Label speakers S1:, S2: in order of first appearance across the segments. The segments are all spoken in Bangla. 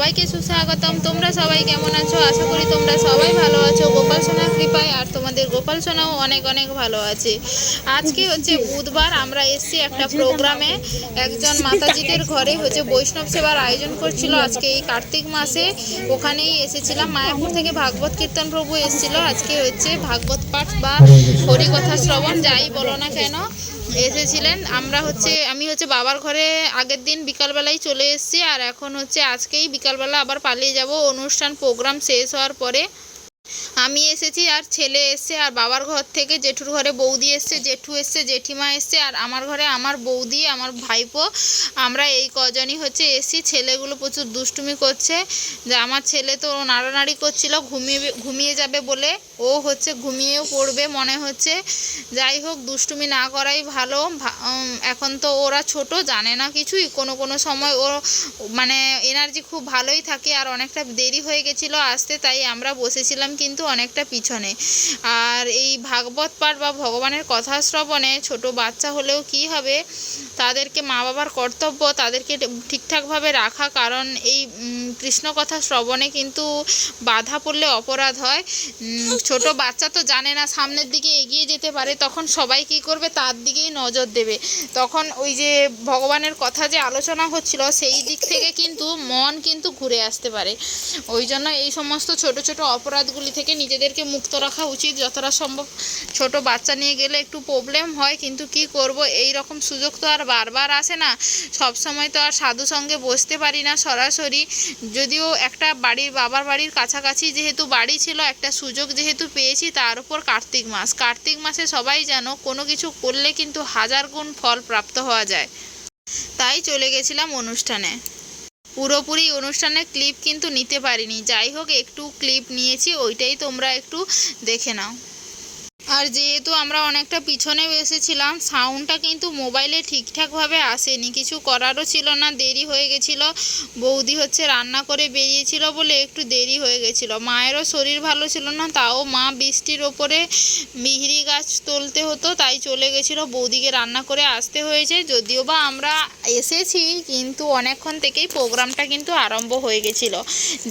S1: সবাইকে সুস্বাগতম তোমরা সবাই কেমন আছো? আশা করি তোমরা সবাই ভালো আছো। গোপাল সোনার কৃপায় আর তোমাদের গোপাল সোনাও অনেক অনেক ভালো আছে। আজকে হচ্ছে বুধবার, আমরা এসছি একটা প্রোগ্রামে। একজন মাতাজিদের ঘরে হচ্ছে বৈষ্ণব সেবার আয়োজন করছিল আজকে এই কার্তিক মাসে। ওখানেই এসেছিলাম। মায়াপুর থেকে ভাগবত কীর্তন প্রভু এসেছিল। আজকে হচ্ছে ভাগবত পাঠ বা হরিকথা শ্রবণ, যাই বলো না কেন। এসেছিলেন। আমরা হচ্ছে, আমি হচ্ছে বাবার ঘরে আগের দিন বিকালবেলায় চলে এসেছি, আর এখন হচ্ছে আজকেই বিকালবেলা আবার পালিয়ে যাব। অনুষ্ঠান, প্রোগ্রাম শেষ হওয়ার পরে আমি এসেছি আর ছেলে এসছে আর বাবার ঘর থেকে জেঠুর ঘরে বৌদি এসছে, জেঠু এসছে, জেঠিমা এসছে আর আমার ঘরে আমার বৌদি, আমার ভাইপো। আমরা এই কজনই হচ্ছে এসছি। ছেলেগুলো প্রচুর দুষ্টুমি করছে। যে আমার ছেলে তো নাড়ানাড়ি করছিল, ঘুমিয়ে ঘুমিয়ে যাবে বলে ও হচ্ছে ঘুমিয়েও পড়বে মনে হচ্ছে। যাই হোক, দুষ্টুমি না করাই ভালো। এখন তো ওরা ছোট, জানে না কিছুই। কোনো কোনো সময় ও মানে এনার্জি খুব ভালোই থাকে আর অনেকটা দেরি হয়ে গেছিল আসতে, তাই আমরা বসেছিলাম কিন্তু অনেকটা পিছনে। আর এই ভাগবত পাঠ বা ভগবানের কথা শ্রবণে ছোট বাচ্চা হলেও কি হবে? তাদেরকে মা বাবার কর্তব্য তাদেরকে ঠিকঠাকভাবে রাখা, কারণ এই কৃষ্ণ কথা শ্রবণে কিন্তু বাধা পড়লে অপরাধ হয়। ছোট বাচ্চা তো জানে না সামনের দিকে এগিয়ে যেতে পারে, তখন সবাই কি করবে? তার দিকেই নজর দেবে। তখন ওই যে ভগবানের কথা যে আলোচনা হচ্ছিল, সেই দিক থেকে কিন্তু মন কিন্তু ঘুরে আসতে পারে। ওই জন্য এই সমস্ত ছোট ছোট অপরাধগুলি থেকে নিজেদেরকে মুক্ত রাখা উচিত। যতটা সম্ভব ছোট বাচ্চা নিয়ে গেলে একটু প্রবলেম হয়, কিন্তু কি করব? এই রকম সুযোগ তো আর বারবার আসে না। সব সময় তো আর সাধু সঙ্গে বসতে পারি না সরাসরি। যদিও একটা বাড়ির বাবার বাড়ির কাছাকাছি যেহেতু বাড়ি ছিল, একটা সুযোগ যেহেতু পেয়েছি, তার উপর কার্তিক মাস। কার্তিক মাসে সবাই জানো কোনো কিছু করলে কিন্তু হাজার গুণ ফল প্রাপ্ত হওয়া যায়। তাই চলে গেছিলাম অনুষ্ঠানে। পুরোপুরি অনুষ্ঠানের ক্লিপ কিন্তু নিতে পারিনি। যাই হোক, একটু ক্লিপ নিয়েছি, ওইটাই তোমরা একটু দেখে নাও। আর যেহেতু আমরা অনেকটা পিছনে বসেছিলাম সাউন্ডটা কিন্তু মোবাইলে ঠিকঠাকভাবে আসেনি। কিছু করারও ছিল না, দেরি হয়ে গেছিল। বৌদি হচ্ছে রান্না করে বেরিয়েছিল বলে একটু দেরি হয়ে গেছিল। মায়েরও শরীর ভালো ছিল না, তাও মা বৃষ্টির ওপরে মিহিরি গাছ তুলতে হতো, তাই চলে গেছিল। বৌদিকে রান্না করে আসতে হয়েছে। যদিও বা আমরা এসেছি, কিন্তু অনেকক্ষণ থেকেই প্রোগ্রামটা কিন্তু আরম্ভ হয়ে গেছিল।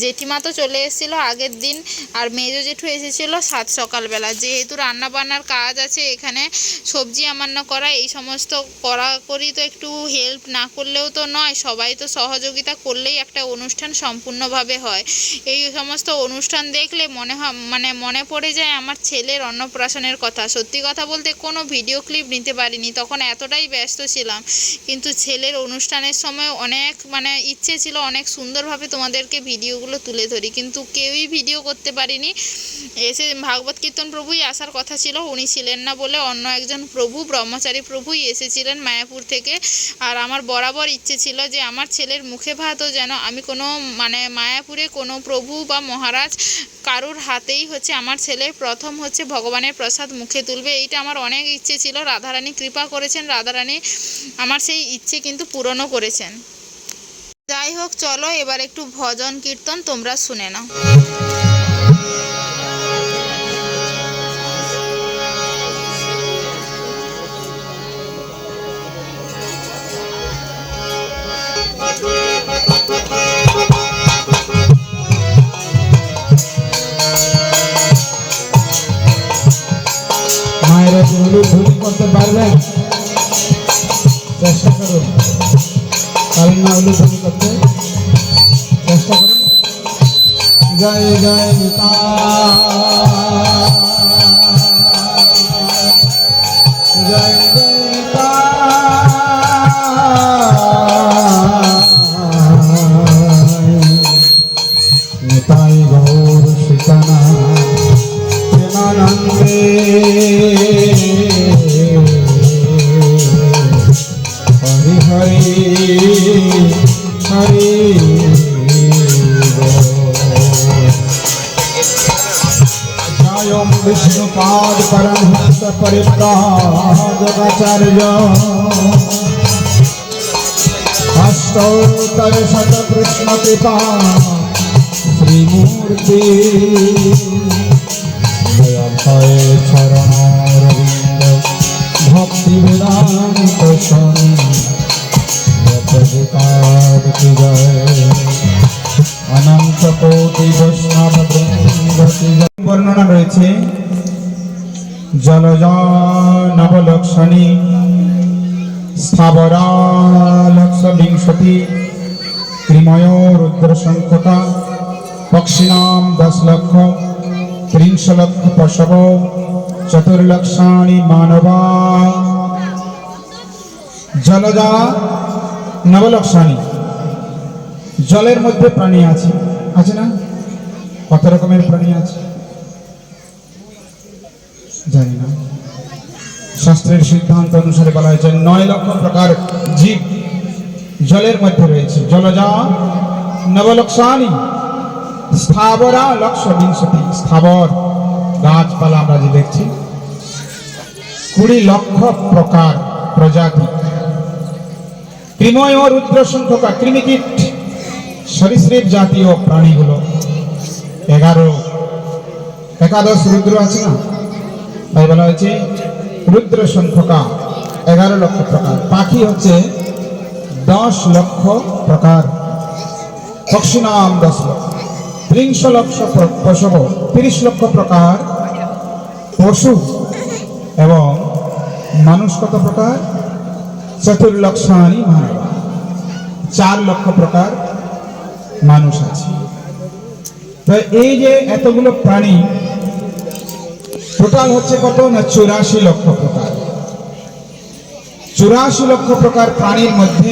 S1: জেঠিমা তো চলে এসেছিল আগের দিন, আর মেজো জেঠু এসেছিল সাত সকালবেলা। যেহেতু রান্না বান্নার কাজ আছে, এখানে সবজি আমান্য করা, এই সমস্ত করা করি তো একটু হেল্প না করলেও তো নয়, সবাই তো সহযোগিতা করলেই একটা অনুষ্ঠান সম্পূর্ণভাবে হয়। এই সমস্ত অনুষ্ঠান দেখলে মনে হয় মানে মনে পড়ে যায় আমার ছেলের অন্নপ্রাশনের কথা। সত্যি কথা বলতে কোনো ভিডিও ক্লিপ নিতে পারিনি, তখন এতটাই ব্যস্ত ছিলাম। কিন্তু ছেলের অনুষ্ঠানের সময় অনেক মানে ইচ্ছে ছিল অনেক সুন্দরভাবে তোমাদেরকে ভিডিওগুলো তুলে ধরি, কিন্তু কেউই ভিডিও করতে পারিনি। এসে ভাগবত কীর্তন প্রভুই আসার কথা ছিল উনি ছিলেন না বলে অন্য একজন প্রভু, ব্রহ্মচারী প্রভুই এসেছিলেন মায়াপুর থেকে। আর আমার বরাবর ইচ্ছে ছিল যে আমার ছেলের মুখে ভাতও যেন আমি কোনো মানে মায়াপুরে কোনো প্রভু বা মহারাজ কারুর হাতেই হচ্ছে আমার ছেলে প্রথম হচ্ছে ভগবানের প্রসাদ মুখে তুলবে। এইটা আমার অনেক ইচ্ছে ছিল। রাধারানী কৃপা করেছেন। রাধারানী আমার সেই ইচ্ছে কিন্তু পূরণও করেছেন। যাই হোক, চলো এবার একটু ভজন কীর্তন, তোমরা শুনে নাও।
S2: মায়েরা কি উলুধ্বনি করতে পারবেন চেষ্টা করুন পারেন না উলুধ্বনি করতে চেষ্টা করুন জয় জয় নিতা জয় अयं विष्णुपाद परमहंस परिव्राजकाचार्य अष्टोत्तर शत कृष्ण कृपा श्रीमूर्ति दयामय चरणारविंद भक्ति वेदांत स्वामी प्रभुपाद की जय অনন্ত কোটি বৈষ্ণব বৃন্দ কি জয়। বর্ণনা রয়েছে জলজা নবলক্ষণী স্থাবরা লক্ষ ত্রিময় রুদ্র সংখ্যকা পক্ষিণাম দশ লক্ষ ত্রিংশ লক্ষ পশব চতুর্লক্ষাণি মানবা। জলজা নবলক্ষাণী, জলের মধ্যে প্রাণী আছে। আছে না? কত রকমের প্রাণী আছে? জানি না। শাস্ত্রের সিদ্ধান্ত অনুসারে বলা হয়েছে, নয় লক্ষ প্রকার জীব জলের মধ্যে রয়েছে। জলজা, নবলক্ষানি, স্থাবরা লক্ষ বিংশতি স্থাবর গাছপালা আমরা যে দেখছি, কুড়ি লক্ষ প্রকার প্রজাতি। কৃময় ও রুদ্র সংখ্যকা কৃমিকীট সরীসৃপ জাতীয় প্রাণীগুলো। এগারো, একাদশ রুদ্র আছে না? তাই বলা হয়েছে রুদ্র সংখ্যকা এগারো লক্ষ প্রকার। পাখি হচ্ছে দশ লক্ষ প্রকার। পক্ষী নাম দশ লক্ষ। ত্রিংশ লক্ষ পশব তিরিশ লক্ষ প্রকার পশু এবং মানুষ কত প্রকার? চতুর্লক্ষানি মানব। চার লক্ষ প্রকার মানুষ আছে। তো এই যে এতগুলো প্রাণী টোটাল হচ্ছে কত না চুরাশি লক্ষ প্রকার? চুরাশি লক্ষ প্রকার প্রাণীর মধ্যে